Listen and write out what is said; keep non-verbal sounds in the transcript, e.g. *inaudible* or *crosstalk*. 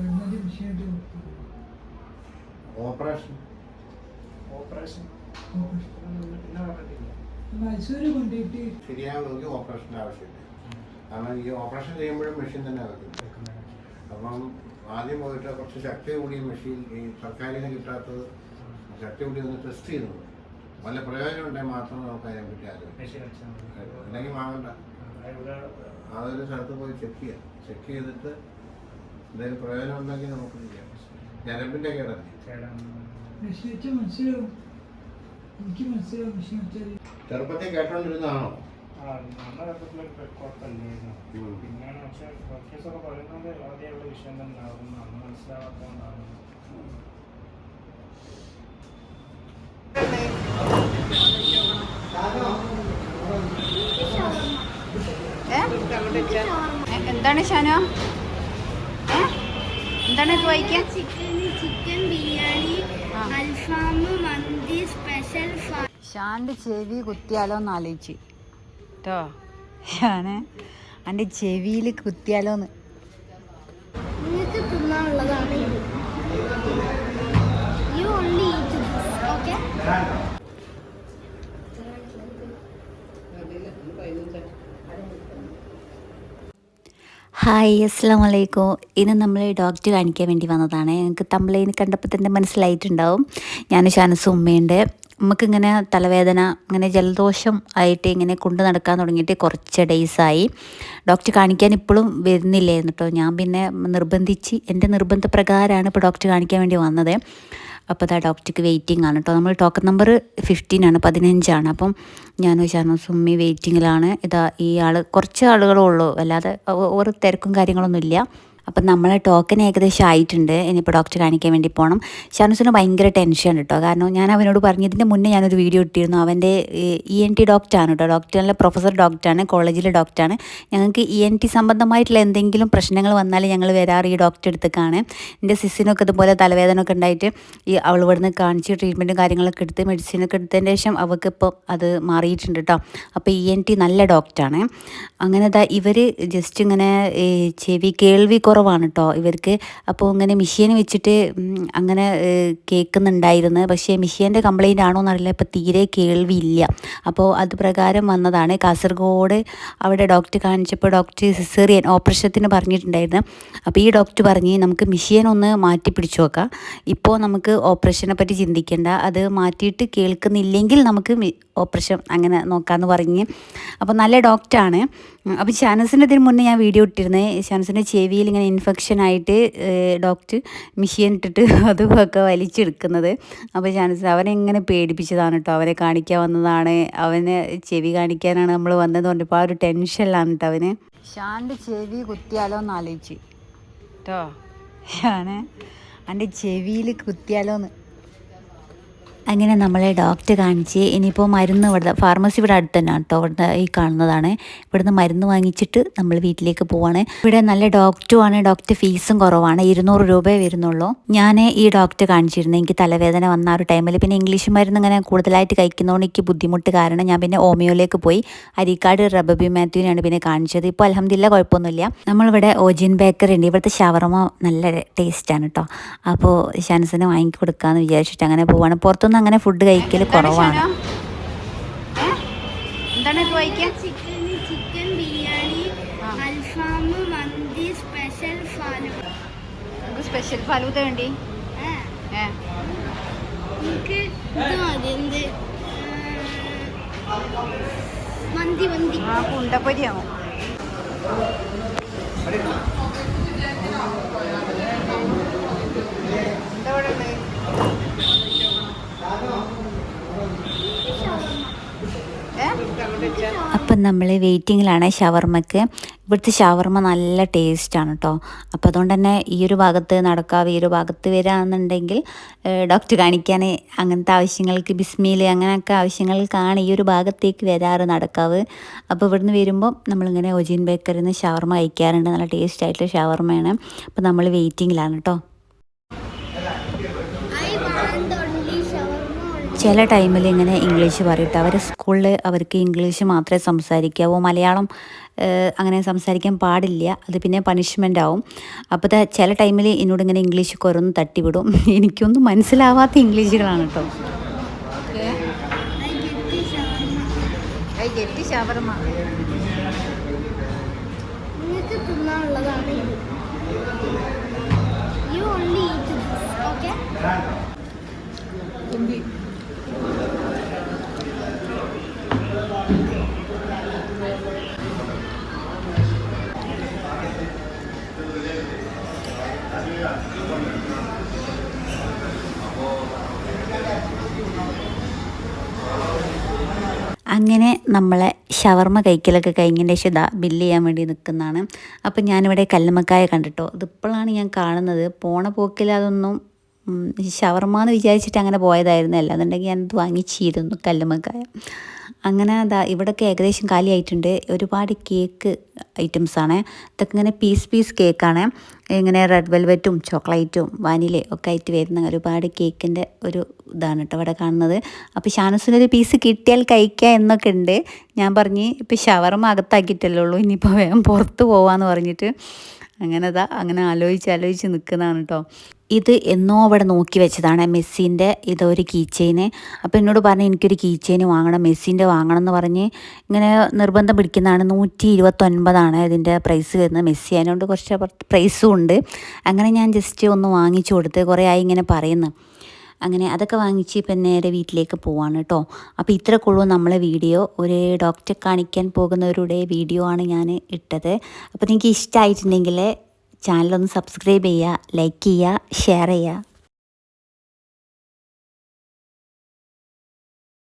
Government വിഷയമായിട്ട് operation. Operation. Mysore കൊണ്ടുപോയിട്ട് ശരിയാകണമെങ്കിൽ ഓപ്പറേഷന്റെ ആവശ്യമില്ല. കാരണം ഈ ഓപ്പറേഷൻ ചെയ്യുമ്പോഴും മെഷീൻ തന്നെ വെക്കുന്നത് അപ്പം ആദ്യം പോയിട്ട് കുറച്ച് ശക്തി കൂടിയ മെഷീൻ ഈ സർക്കാരിന് കിട്ടാത്തത് ശക്തി കൂടി ഒന്ന് ടെസ്റ്റ് ചെയ്തു വല്ല പ്രയോജനം ഉണ്ടെങ്കിൽ മാത്രം നമുക്ക് അതിനെപ്പറ്റി ആലോചിക്കാം. മെഷീൻ അല്ലെങ്കിൽ വാങ്ങണ്ട. അതൊരു സ്ഥലത്ത് പോയി ചെക്ക് ചെയ്യാം. ചെക്ക് ചെയ്തിട്ട് എന്തെങ്കിലും പ്രയോജനം ഉണ്ടെങ്കിൽ നമുക്ക് ചെയ്യാം. കേടല്ലേ വെച്ചാൽ ചെറുപ്പത്തിൽ കേട്ടോണ്ടിരുന്നതാണോ. പിന്നെയാണ് പക്ഷെ പറയുന്നത് ആദ്യമുള്ള വിഷയം അന്ന് മനസ്സിലാവാത്തതുകൊണ്ടാണ്? ഏ, എന്താണ് ഷാനോ? എന്താണ് ഇത് വായിക്കാൻ ചിക്കൻ ചിക്കൻ ബിരിയാണി. അൽഫാം മന്തി സ്പെഷ്യൽ ഫ്രൈ ഷാന്റെ ചെവി കുത്തിയാലോ എന്ന് ആലോചിച്ച്. കേട്ടോ ഷാന് എന്റെ ചെവിയിൽ കുത്തിയാലോ എന്ന്. തിന്നാനുള്ളതാണ് യു ഓൺലി ഓക്കെ ഹായ് അസ്സാം വലൈക്കും ഇന്ന് നമ്മൾ ഡോക്ടർ കാണിക്കാൻ വേണ്ടി വന്നതാണ്. ഞങ്ങൾക്ക് തമ്പ്ലൈന് കണ്ടപ്പോൾ തന്നെ മനസ്സിലായിട്ടുണ്ടാവും. ഞാൻ ഷാനസ് ഉമ്മയുണ്ട്. നമുക്കിങ്ങനെ തലവേദന ഇങ്ങനെ ജലദോഷം ആയിട്ട് ഇങ്ങനെ കൊണ്ടു നടക്കാൻ തുടങ്ങിയിട്ട് കുറച്ച് ഡേയ്സായി ഡോക്ടർ കാണിക്കാൻ ഇപ്പോഴും വരുന്നില്ലായിരുന്നു കേട്ടോ ഞാൻ പിന്നെ നിർബന്ധിച്ച് എന്റെ നിർബന്ധപ്രകാരമാണ് ഇപ്പോൾ ഡോക്ടർ കാണിക്കാൻ വേണ്ടി വന്നത്. അപ്പോൾ അതാ ഡോക്ടർക്ക് വെയിറ്റിംഗ് ആണ് കേട്ടോ നമ്മൾ ടോക്കൺ നമ്പർ ഫിഫ്റ്റീൻ ആണ് പതിനഞ്ചാണ് അപ്പം ഞാൻ വിചാരണം സുമ്മി വെയിറ്റിങ്ങിലാണ് ഇതാ ഈ ആൾ കുറച്ച് ആളുകളേ ഉള്ളൂ. അല്ലാതെ ഒരു തിരക്കും കാര്യങ്ങളൊന്നും ഇല്ല അപ്പം നമ്മളെ ടോക്കൺ ഏകദേശം ആയിട്ടുണ്ട്. ഇനിയിപ്പോൾ ഡോക്ടർ കാണിക്കാൻ വേണ്ടി പോകണം ഷാനുസിന് ഭയങ്കര ടെൻഷൻ കേട്ടോ കാരണം ഞാൻ അവനോട് പറഞ്ഞു പറഞ്ഞതിന്റെ മുന്നേ ഞാനൊരു വീഡിയോ ഇട്ടിരുന്നു. അവന്റെ ഇ എൻ ടി ഡോക്ടറാണ് കേട്ടോ ഡോക്ടറിലെ പ്രൊഫസർ ഡോക്ടറാണ് കോളേജിലെ ഡോക്ടറാണ് ഞങ്ങൾക്ക് ഇ എൻ ടി സംബന്ധമായിട്ടുള്ള എന്തെങ്കിലും പ്രശ്നങ്ങൾ വന്നാൽ ഞങ്ങൾ വരാറ് ഈ ഡോക്ടറെ അടുത്തേക്കാണ് എന്റെ സിസ്സിനൊക്കെ ഇതുപോലെ തലവേദന ഒക്കെ ഉണ്ടായിട്ട് ഈ അവൾ ഇവിടുന്ന് കാണിച്ച് ട്രീറ്റ്മെന്റും കാര്യങ്ങളൊക്കെ എടുത്ത് മെഡിസിനൊക്കെ എടുത്തതിന് ശേഷം അവൾക്ക് ഇപ്പോൾ അത് മാറിയിട്ടുണ്ട് കേട്ടോ അപ്പോൾ ഇ എൻ ടി നല്ല ഡോക്ടറാണ് അങ്ങനെ ഇവർ ജസ്റ്റ് ഇങ്ങനെ ചെവി കേൾവി കുറവാണ് കേട്ടോ ഇവർക്ക് അപ്പോൾ ഇങ്ങനെ മെഷീൻ വെച്ചിട്ട് അങ്ങനെ കേൾക്കുന്നുണ്ടായിരുന്നു പക്ഷേ മെഷീന്റെ കംപ്ലൈന്റ് ആണോ എന്നറിയില്ല. ഇപ്പോൾ തീരെ കേൾവിയില്ല. അപ്പോൾ അത് പ്രകാരം വന്നതാണ്. കാസർഗോഡ് അവിടെ ഡോക്ടർ കാണിച്ചപ്പോൾ ഡോക്ടർ സിസേറിയൻ ഓപ്പറേഷത്തിന് പറഞ്ഞിട്ടുണ്ടായിരുന്നു. അപ്പോൾ ഈ ഡോക്ടർ പറഞ്ഞ് നമുക്ക് മെഷീൻ ഒന്ന് മാറ്റി പിടിച്ചു നോക്കാം. ഇപ്പോൾ നമുക്ക് ഓപ്പറേഷനെ പറ്റി ചിന്തിക്കേണ്ട. അത് മാറ്റിയിട്ട് കേൾക്കുന്നില്ലെങ്കിൽ നമുക്ക് ഓപ്പറേഷൻ അങ്ങനെ നോക്കാമെന്ന് പറഞ്ഞ്. അപ്പോൾ നല്ല ഡോക്ടറാണ് ഉം, അപ്പോൾ ഷാനസിന്റെ ഇതിന് മുന്നേ ഞാൻ വീഡിയോ ഇട്ടിരുന്നത് ഷാനസിന്റെ ചെവിയിൽ ഇങ്ങനെ ഇൻഫെക്ഷൻ ആയിട്ട് ഡോക്ടർ മെഷീൻ ഇട്ടിട്ട് *laughs* അതുമൊക്കെ വലിച്ചെടുക്കുന്നത്. അപ്പോൾ ഷാനസ് അവനെ ഇങ്ങനെ പേടിപ്പിച്ചതാണ് കേട്ടോ അവനെ കാണിക്കാൻ വന്നതാണ്. അവനെ ചെവി കാണിക്കാനാണ് നമ്മൾ വന്നത് പറഞ്ഞപ്പോൾ ആ ഒരു ടെൻഷനിലാണ് കേട്ടോ അവന്. ഷാന്റെ ചെവി കുത്തിയാലോ എന്ന് ആലോചിച്ച്. കേട്ടോ ഷാന് എന്റെ ചെവിയിൽ കുത്തിയാലോന്ന് അങ്ങനെ നമ്മളെ ഡോക്ടർ കാണിച്ച് ഇനിയിപ്പോൾ മരുന്ന് ഇവിടെ ഫാർമസി ഇവിടെ അടുത്ത് തന്നെയാണ് കേട്ടോ ഇവിടെ ഈ കാണുന്നതാണ്. ഇവിടുന്ന് മരുന്ന് വാങ്ങിച്ചിട്ട് നമ്മൾ വീട്ടിലേക്ക് പോവാണ്. ഇവിടെ നല്ല ഡോക്ടറുമാണ്. ഡോക്ടർ ഫീസും കുറവാണ്. ഇരുന്നൂറ് രൂപയെ വരുന്നുള്ളൂ. ഞാൻ ഈ ഡോക്ടർ കാണിച്ചിരുന്നു. എനിക്ക് തലവേദന വന്ന ആ ഒരു ടൈമിൽ പിന്നെ ഇംഗ്ലീഷ് മരുന്ന് ഇങ്ങനെ കൂടുതലായിട്ട് കഴിക്കുന്നതുകൊണ്ട് എനിക്ക് ബുദ്ധിമുട്ട് കാരണം ഞാൻ പിന്നെ ഓമിയോയിലേക്ക് പോയി. അരിക്കാട് റബബി മാത്യുവിനാണ് പിന്നെ കാണിച്ചത്. ഇപ്പോൾ അലഹമില്ല കുഴപ്പമൊന്നുമില്ല. നമ്മളിവിടെ ഓജിൻ ബേക്കറി ഉണ്ട്. ഇവിടുത്തെ ഷവർമ നല്ല ടേസ്റ്റാണ് കേട്ടോ അപ്പോൾ ഷാൻസിന് വാങ്ങി കൊടുക്കാമെന്ന് വിചാരിച്ചിട്ട് അങ്ങനെ പോവാണ്. പുറത്തുനിന്ന് അങ്ങനെ ഫുഡ് കഴിക്കൽ എന്താണ് കുറവാണ്. എന്താണ് കഴിക്കാൻ? Chicken chicken biryani. അൽഫാം മന്തി സ്പെഷ്യൽ ഫാലു നമുക്ക് സ്പെഷ്യൽ ഫലൂത വേണ്ടി എനിക്ക് ഇത് മതി എന്ത്? മന്തി മന്തി. ആ കുണ്ടപ്പൊരിയാവും എന്താ ഇവിടെ ഉള്ളത്? ഏ? അപ്പം നമ്മൾ വെയിറ്റിങ്ങിലാണ് ഷവർമ്മക്ക് ഇവിടുത്തെ ഷവർമ്മ നല്ല ടേസ്റ്റാണ് കേട്ടോ അപ്പോൾ അതുകൊണ്ട് തന്നെ ഈ ഒരു ഭാഗത്ത് നടക്കാവ് ഈ ഒരു ഭാഗത്ത് വരാമെന്നുണ്ടെങ്കിൽ ഡോക്ടർ കാണിക്കാൻ അങ്ങനത്തെ ആവശ്യങ്ങൾക്ക് ബിസ്മിയിൽ അങ്ങനെയൊക്കെ ആവശ്യങ്ങൾക്കാണ് ഈ ഒരു ഭാഗത്തേക്ക് വരാറ് നടക്കാവ്. അപ്പോൾ ഇവിടുന്ന് വരുമ്പോൾ നമ്മളിങ്ങനെ ഒജീൻ ബേക്കറിൽ നിന്ന് ഷവർമ്മ കഴിക്കാറുണ്ട്. നല്ല ടേസ്റ്റ് ആയിട്ടുള്ള ഷവർമ്മയാണ് അപ്പോൾ നമ്മൾ വെയിറ്റിങ്ങിലാണ് കേട്ടോ ഐ വാണ്ട് ഓൺലി ഷവർമ ഓൺലി ചില ടൈമിൽ ഇങ്ങനെ ഇംഗ്ലീഷ് പറയട്ടെ. അവർ സ്കൂളിൽ അവർക്ക് ഇംഗ്ലീഷ് മാത്രമേ സംസാരിക്കാവൂ. മലയാളം അങ്ങനെ സംസാരിക്കാൻ പാടില്ല. അത് പിന്നെ പണിഷ്മെന്റ് ആവും. അപ്പോൾ ചില ടൈമിൽ എന്നോട് ഇങ്ങനെ ഇംഗ്ലീഷ് കുറന്ന് തട്ടിവിടും. *laughs* എനിക്കൊന്നും മനസ്സിലാവാത്ത ഇംഗ്ലീഷുകളാണ് കേട്ടോ. ഇത് യു ഓൺലി അങ്ങനെ നമ്മളെ ഷവർമ്മ കഴിക്കലൊക്കെ കഴിഞ്ഞതിന്റെ ശേഷം ഇതാ ബില്ല് ചെയ്യാൻ വേണ്ടി നിൽക്കുന്നതാണ് അപ്പം ഞാനിവിടെ കല്ലുമക്കായ കണ്ടിട്ടോ. ഇതിപ്പോഴാണ് ഞാൻ കാണുന്നത്. പോണ പോക്കിൽ അതൊന്നും ഷവർമ ഷവർമ്മ എന്ന് വിചാരിച്ചിട്ട് അങ്ങനെ പോയതായിരുന്നു. അല്ലാന്നുണ്ടെങ്കിൽ ഞാനത് വാങ്ങിച്ചിരുന്നു കല്ലുമക്കായ അങ്ങനെ അതാ ഇവിടെയൊക്കെ ഏകദേശം കാലിയായിട്ടുണ്ട്. ഒരുപാട് കേക്ക് ഐറ്റംസാണ് ഇതൊക്കെ ഇങ്ങനെ പീസ് പീസ് കേക്കാണ് ഇങ്ങനെ റെഡ് വെൽവെറ്റും ചോക്ലേറ്റും വാനിലയും ഒക്കെ ആയിട്ട് വരുന്ന ഒരുപാട് കേക്കിന്റെ ഒരു ഇതാണ് കേട്ടോ ഇവിടെ കാണുന്നത്. അപ്പോൾ ഷാനസിനൊരു പീസ് കിട്ടിയാൽ കഴിക്കുക എന്നൊക്കെ ഉണ്ട്. ഞാൻ പറഞ്ഞ് ഇപ്പോൾ ഷവർമ അകത്താക്കിയിട്ടല്ലേ ഉള്ളൂ. ഇനിയിപ്പോൾ വേഗം പുറത്ത് പോവാന്ന് പറഞ്ഞിട്ട് അങ്ങനെ അതാ അങ്ങനെ ആലോചിച്ച് ആലോചിച്ച് നിൽക്കുന്നതാണ് കേട്ടോ ഇത് എന്നോ അവിടെ നോക്കി വെച്ചതാണ് മെസ്സിന്റെ ഇതൊരു കീ ചെയിന് അപ്പോൾ എന്നോട് പറഞ്ഞ് എനിക്കൊരു കീ ചെയിൻ വാങ്ങണം മെസ്സിന്റെ വാങ്ങണം എന്ന് പറഞ്ഞ് ഇങ്ങനെ നിർബന്ധം പിടിക്കുന്നതാണ്. നൂറ്റി ഇരുപത്തൊൻപതാണ് ഇതിന്റെ പ്രൈസ് വരുന്നത്. മെസ്സി അതിനോട് കുറച്ച് പ്രൈസും ഉണ്ട്. അങ്ങനെ ഞാൻ ജസ്റ്റ് ഒന്ന് വാങ്ങിച്ചു കൊടുത്ത് കുറേ ആയി ഇങ്ങനെ പറയുന്നു. അങ്ങനെ അതൊക്കെ വാങ്ങിച്ച് ഇപ്പം നേരെ വീട്ടിലേക്ക് പോവാണ് കേട്ടോ. അപ്പോൾ ഇത്രക്കുള്ളൂ നമ്മളെ വീഡിയോ. ഒരു ഡോക്ടറെ കാണിക്കാൻ പോകുന്നവരുടെ വീഡിയോ ആണ് ഞാൻ ഇട്ടത്. അപ്പോൾ നിങ്ങൾക്ക് ഇഷ്ടമായിട്ടുണ്ടെങ്കിൽ ചാനലൊന്ന് സബ്സ്ക്രൈബ് ചെയ്യുക ലൈക്ക് ചെയ്യുക ഷെയർ ചെയ്യുക.